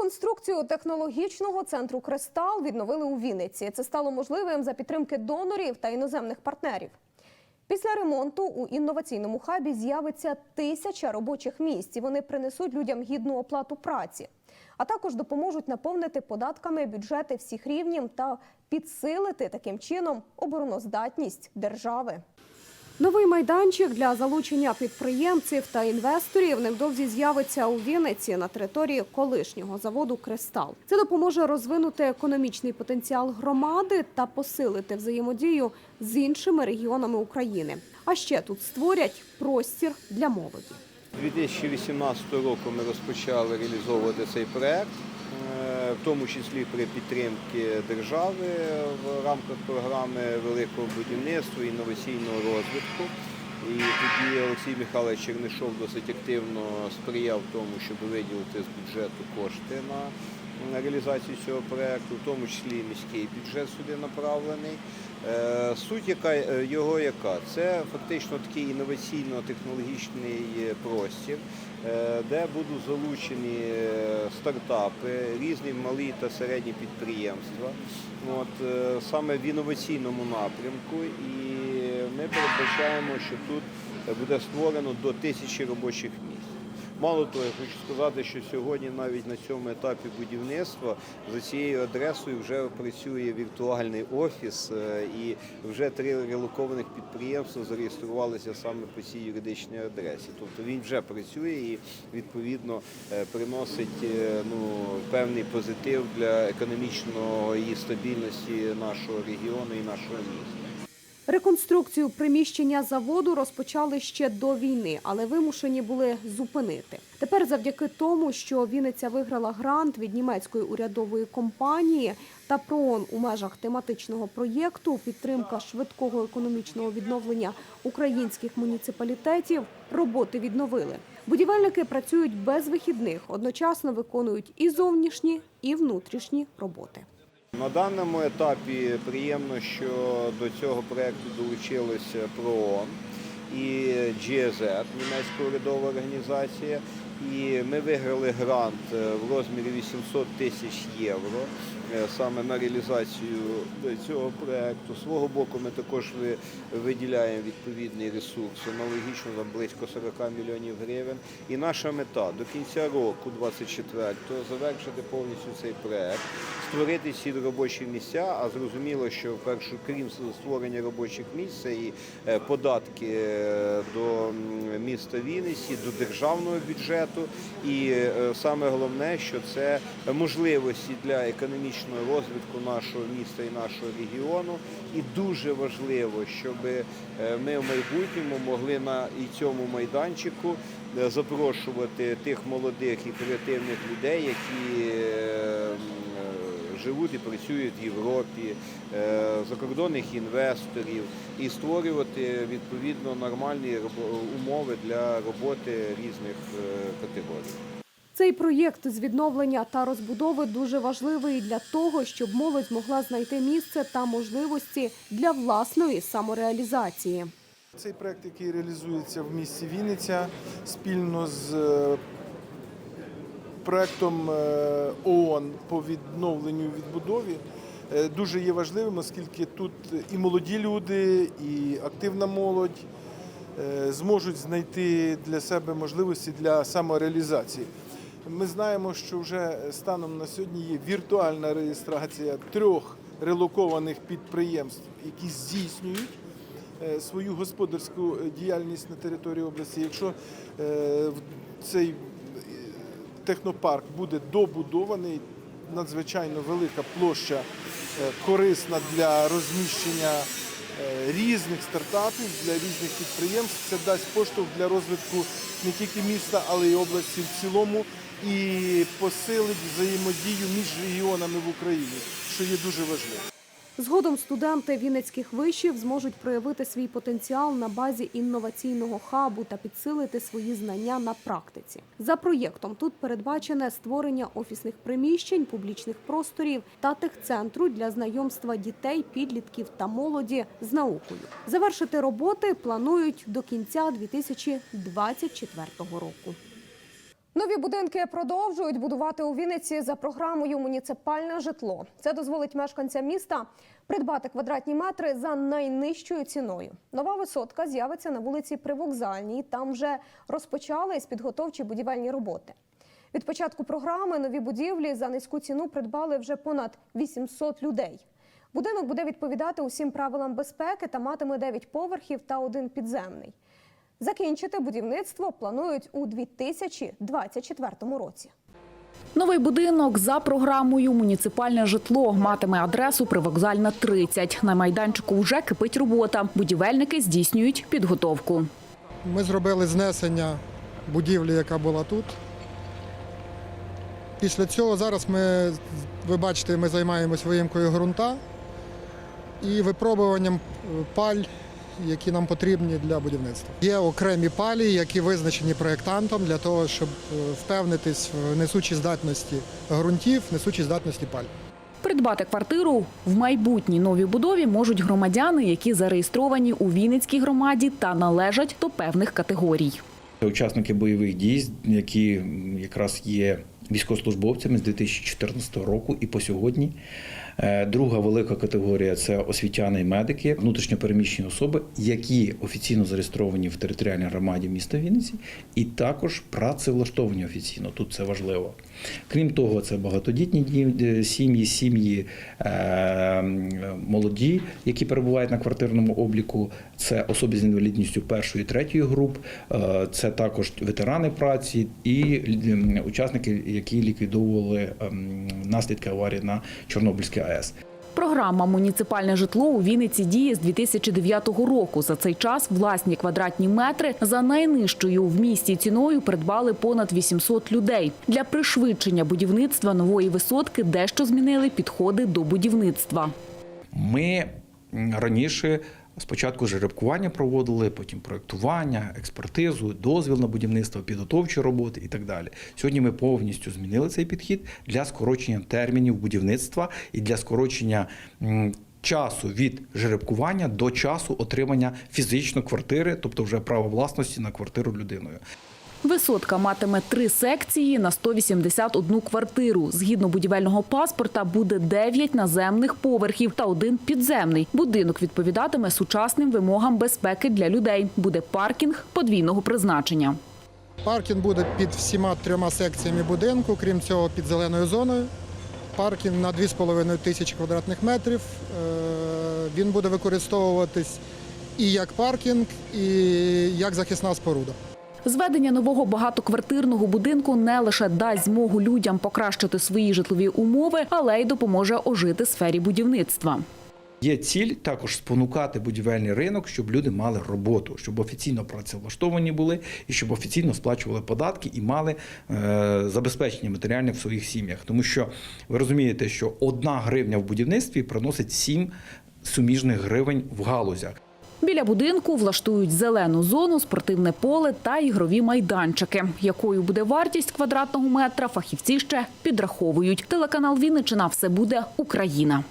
Реконструкцію технологічного центру Кристал відновили у Вінниці. Це стало можливим за підтримки донорів та іноземних партнерів. Після ремонту у інноваційному хабі з'явиться тисяча робочих місць. і Вони принесуть людям гідну оплату праці, а також допоможуть наповнити податками бюджети всіх рівнів та підсилити таким чином обороноздатність держави. Новий майданчик для залучення підприємців та інвесторів невдовзі з'явиться у Вінниці на території колишнього заводу Кристал. Це допоможе розвинути економічний потенціал громади та посилити взаємодію з іншими регіонами України. А ще тут створять простір для молоді. 2018 року ми розпочали реалізовувати цей проект, в тому числі при підтримці держави в рамках програми великого будівництва і інноваційного розвитку. І тоді Олексій Михайлович Чернишов досить активно сприяв тому, щоб виділити з бюджету кошти на реалізацію цього проекту, в тому числі міський бюджет сюди направлений. Е, Суть яка е, його яка? Це фактично такий інноваційно-технологічний простір, де будуть залучені е, стартапи, різні малі та середні підприємства. От, е, саме в інноваційному напрямку. І ми передбачаємо, що тут буде створено до тисячі робочих місць. Мало того, я хочу сказати, що сьогодні навіть на цьому етапі будівництва за цією адресою вже працює віртуальний офіс, е, і вже три релокованих підприємства зареєструвалися саме по цій юридичній адресі. Тобто він вже працює і відповідно е, приносить е, ну, певний позитив для економічної стабільності нашого регіону і нашого міста. Реконструкцію приміщення заводу розпочали ще до війни, але вимушені були зупинити. Тепер, завдяки тому, що Вінниця виграла грант від німецької урядової компанії та ПРООН у межах тематичного проєкту підтримка швидкого економічного відновлення українських муніципалітетів, роботи відновили. Будівельники працюють без вихідних, одночасно виконують і зовнішні, і внутрішні роботи. На даному етапі приємно, що до цього проєкту долучилися ПРООН і GZ, німецька урядова організація. І ми виграли грант е, в розмірі 800 тисяч євро е, саме на реалізацію цього проєкту. З свого боку ми також виділяємо відповідний ресурс, аналогічно там близько 40 мільйонів гривень. І наша мета до кінця року, 24-го, завершити повністю цей проєкт, створити ці робочі місця, а зрозуміло, що першу, крім створення робочих місць, і е, податки е, до міста Вінниці, до державного бюджету. І е, саме головне, що це можливості для економічного розвитку нашого міста і нашого регіону. І дуже важливо, щоб е, ми в майбутньому могли на і цьому майданчику е, запрошувати тих молодих і креативних людей, які живуть і працюють в Європі, е, закордонних інвесторів і створювати відповідно нормальні умови для роботи різних е, категорій. Цей проєкт з відновлення та розбудови дуже важливий для того, щоб молодь могла знайти місце та можливості для власної самореалізації. Цей проект, який реалізується в місті Вінниця спільно з е, проектом е, ООН по відновленню і відбудові, е, дуже є важливим, оскільки тут і молоді люди, і активна молодь е, зможуть знайти для себе можливості для самореалізації. Ми знаємо, що вже станом на сьогодні є віртуальна реєстрація трьох релокованих підприємств, які здійснюють свою господарську діяльність на території області. Якщо цей технопарк буде добудований, надзвичайно велика площа е, корисна для розміщення е, різних стартапів, для різних підприємств. Це дасть поштовх для розвитку не тільки міста, але й області в цілому і посилить взаємодію між регіонами в Україні, що є дуже важливо. Згодом студенти вінницьких вишів зможуть проявити свій потенціал на базі інноваційного хабу та підсилити свої знання на практиці. За проєктом тут передбачене створення офісних приміщень, публічних просторів та техцентру для знайомства дітей, підлітків та молоді з наукою. Завершити роботи планують до кінця 2024 року. Нові будинки продовжують будувати у Вінниці за програмою Муніципальне житло. Це дозволить мешканцям міста придбати квадратні метри за найнижчою ціною. Нова висотка з'явиться на вулиці Привокзальній. Там вже розпочались підготовчі будівельні роботи. Від початку програми нові будівлі за низьку ціну придбали вже понад 800 людей. Будинок буде відповідати усім правилам безпеки та матиме 9 поверхів та один підземний. Закінчити будівництво планують у 2024 році. Новий будинок за програмою Муніципальне житло матиме адресу Привокзальна 30. На майданчику вже кипить робота. Будівельники здійснюють підготовку. Ми зробили знесення будівлі, яка була тут. Після цього зараз ми, ви бачите, ми займаємось виїмкою ґрунта і випробуванням паль, які нам потрібні для будівництва. Є окремі палі, які визначені проєктантом для того, щоб е, впевнитись в несучій здатності ґрунтів, несучій здатності паль. Придбати квартиру в майбутній новій будові можуть громадяни, які зареєстровані у Вінницькій громаді та належать до певних категорій. Учасники бойових дій, які якраз є військовослужбовцями з 2014 року і по сьогодні. Е, Друга велика категорія це освітяни і медики, внутрішньопереміщені особи, які офіційно зареєстровані в територіальній громаді міста Вінниці, і також працевлаштовані офіційно. Тут це важливо. Крім того, це багатодітні е, сім'ї, сім'ї е, молоді, які перебувають на квартирному обліку. Це особи з інвалідністю першої і третьої груп, це також ветерани праці і учасники, які ліквідовували ем, наслідки аварії на Чорнобильській АЕС. Програма Муніципальне житло у Вінниці діє з 2009 року. За цей час власні квадратні метри за найнижчою в місті ціною придбали понад 800 людей. Для пришвидшення будівництва нової висотки дещо змінили підходи до будівництва. Ми раніше спочатку жеребкування проводили, потім проєктування, експертизу, дозвіл на будівництво, підготовчі роботи і так далі. Сьогодні ми повністю змінили цей підхід для скорочення термінів будівництва і для скорочення. Часу від жеребкування до часу отримання фізично квартири, тобто вже право власності на квартиру людиною. Висотка матиме три секції на 181 квартиру. Згідно будівельного паспорта буде 9 наземних поверхів та один підземний. Будинок відповідатиме сучасним вимогам безпеки для людей. Буде паркінг подвійного призначення. Паркінг буде під всіма трьома секціями будинку, крім цього, під зеленою зоною. Паркінг на 2,5 тисячі квадратних метрів. Е, Він буде використовуватись і як паркінг, і як захисна споруда. Зведення нового багатоквартирного будинку не лише дасть змогу людям покращити свої житлові умови, але й допоможе ожити сфері будівництва. Є ціль також спонукати будівельний ринок, щоб люди мали роботу, щоб офіційно працевлаштовані були і щоб офіційно сплачували податки і мали е, забезпечення матеріальне в своїх сім'ях. Тому що ви розумієте, що одна гривня в будівництві приносить сім суміжних гривень в галузях. Біля будинку влаштують зелену зону, спортивне поле та ігрові майданчики. Якою буде вартість квадратного метра, фахівці ще підраховують. Телеканал Вінничина все буде Україна.